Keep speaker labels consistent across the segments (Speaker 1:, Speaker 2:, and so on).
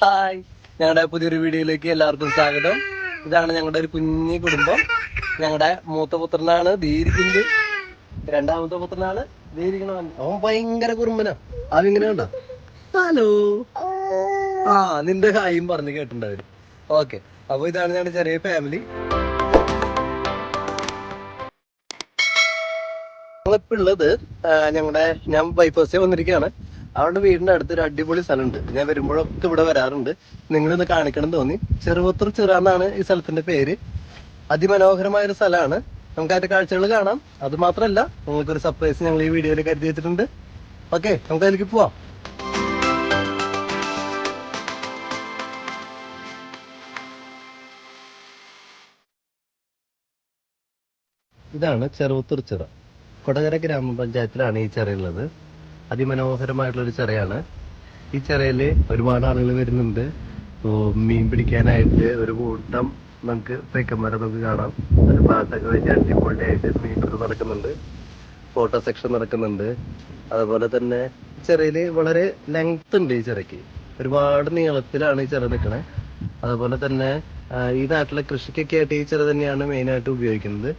Speaker 1: Hi ഞങ്ങളുടെ പുതിയൊരു വീഡിയോയിലേക്ക് എല്ലാവർക്കും സ്വാഗതം. ഇതാണ് ഞങ്ങളുടെ ഒരു കുഞ്ഞു കുടുംബം. ഞങ്ങളുടെ മൂത്ത പുത്രനാണ് ധീരിക്കുന്നത് രണ്ടാമത്തെ പുത്രനാണ് ധീരിക്കണവൻ അവൻ ഭയങ്കര കുറുമ്പനാ. അവൻ കണ്ടോ? ഹലോ ആ നിന്റെ ഹായും പറഞ്ഞു കേട്ടിട്ടുണ്ട് അവർ. ഓക്കെ അപ്പൊ ഇതാണ് ഞങ്ങളുടെ ചെറിയ ഫാമിലി ഞങ്ങളിപ്പോ ഉള്ളത് ഞങ്ങളുടെ ഞാൻ ബൈപ്പാസേ വന്നിരിക്കുകയാണ്. അവരുടെ വീടിന്റെ അടുത്ത് ഒരു അടിപൊളി സ്ഥലമുണ്ട്. ഞാൻ വരുമ്പോഴൊക്കെ ഇവിടെ വരാറുണ്ട്. നിങ്ങളിന്ന് കാണിക്കണം തോന്നി. ചെറുപുത്തൂർ ചിറ എന്നാണ് ഈ സ്ഥലത്തിന്റെ പേര്. അതിമനോഹരമായ ഒരു സ്ഥലമാണ്. നമുക്ക് അതിന്റെ കാഴ്ചകൾ കാണാം. അത് മാത്രമല്ല നിങ്ങൾക്കൊരു സർപ്രൈസ് ഞങ്ങൾ ഈ വീഡിയോയിൽ കരുതി വെച്ചിട്ടുണ്ട്. ഓക്കെ നമുക്ക് അതിലേക്ക് പോവാം. ഇതാണ് ചെറുപുത്തൂർ ചിറ. കൊടകര ഗ്രാമപഞ്ചായത്തിലാണ് ഈ ചിറയുള്ളത് അതിമനോഹരമായിട്ടുള്ള ഒരു ചിറയാണ്. ഈ ചിറയിൽ ഒരുപാട് ആളുകൾ വരുന്നുണ്ട്. മീൻ പിടിക്കാനായിട്ട് ഒരു കൂട്ടം നമുക്ക് തെക്കന്മാരെ നമുക്ക് കാണാം. ഒരു ഭാഗത്തൊക്കെ വെച്ച് അടിപൊളിയായിട്ട് മീൻ പിടുത്തം നടക്കുന്നുണ്ട്. ഫോട്ടോ സെക്ഷൻ നടക്കുന്നുണ്ട്. അതുപോലെ തന്നെ ചിറയിൽ വളരെ ലെങ്ത് ഉണ്ട് ഈ ചിറയ്ക്ക്. ഒരുപാട് നീളത്തിലാണ് ഈ ചിറ നിൽക്കണേ അതുപോലെ തന്നെ ഈ നാട്ടിലെ കൃഷിക്കൊക്കെ ആയിട്ട് ഈ ചിറ തന്നെയാണ് മെയിനായിട്ട് ഉപയോഗിക്കുന്നത്.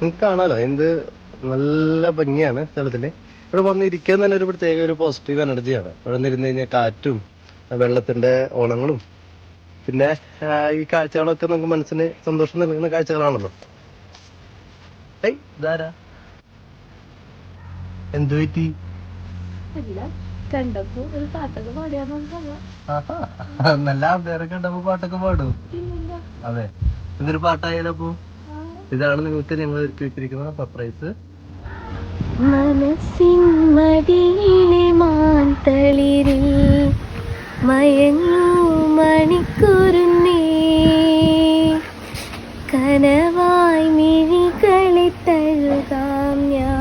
Speaker 1: നിങ്ങൾക്ക് കാണാലോ? എന്ത് നല്ല ഭംഗിയാണ് സ്ഥലത്തിന് ഇവിടെ വന്നിരിക്കാൻ തന്നെ ഒരു പ്രത്യേക ഒരു പോസിറ്റീവ് എനർജിയാണ് ഇവിടെ വന്നിരുന്ന് കഴിഞ്ഞാൽ കാറ്റും വെള്ളത്തിന്റെ ഓളങ്ങളും പിന്നെ ഈ കാഴ്ചകളൊക്കെ നമുക്ക് മനസ്സിന് സന്തോഷം നൽകുന്ന കാഴ്ചകളാണല്ലോ. ഏയ് ഇതാരാ? എന്തു പറ്റി?
Speaker 2: ഇല്ല കണ്ടപ്പോ ഒരു പാട്ടൊക്കെ.
Speaker 1: നല്ല ആൾക്കാരെ കണ്ടപ്പോ പാട്ടൊക്കെ പാടൂ. അതെ. ഇതൊരു പാട്ടായാലോ അപ്പൊ? ഇതാണ് നിങ്ങൾക്ക് ഞങ്ങൾ ഒരുക്കി വെച്ചിരിക്കുന്ന സർപ്രൈസ്
Speaker 2: മനസ്സിൻ മടിയിലെ മാന്തളിരിൽ മയങ്ങൂ മണിക്കൂറുന്നേ കനവായി മിഴികളെ തഴുകാം ഞാൻ.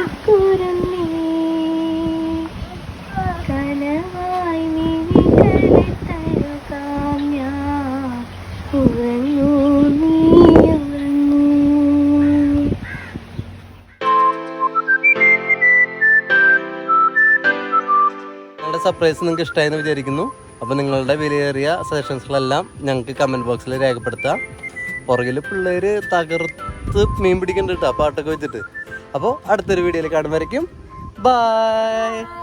Speaker 2: മണിക്കൂറന്നേ കനവായി നീ
Speaker 1: ഞങ്ങളുടെ സർപ്രൈസ് നിങ്ങൾക്ക് ഇഷ്ടമായെന്ന് വിചാരിക്കുന്നു. അപ്പോൾ നിങ്ങളുടെ വിലയേറിയ സജഷൻസുകളെല്ലാം ഞങ്ങൾക്ക് കമന്റ് ബോക്സിൽ രേഖപ്പെടുത്താം. പുറകിൽ പിള്ളേർ തകർത്ത് മീൻ പിടിക്കുന്നുണ്ട് കേട്ടോ പാട്ടൊക്കെ വെച്ചിട്ട്. അപ്പോൾ അടുത്തൊരു വീഡിയോയിൽ കാണുമ്പോഴേക്കും ബൈ.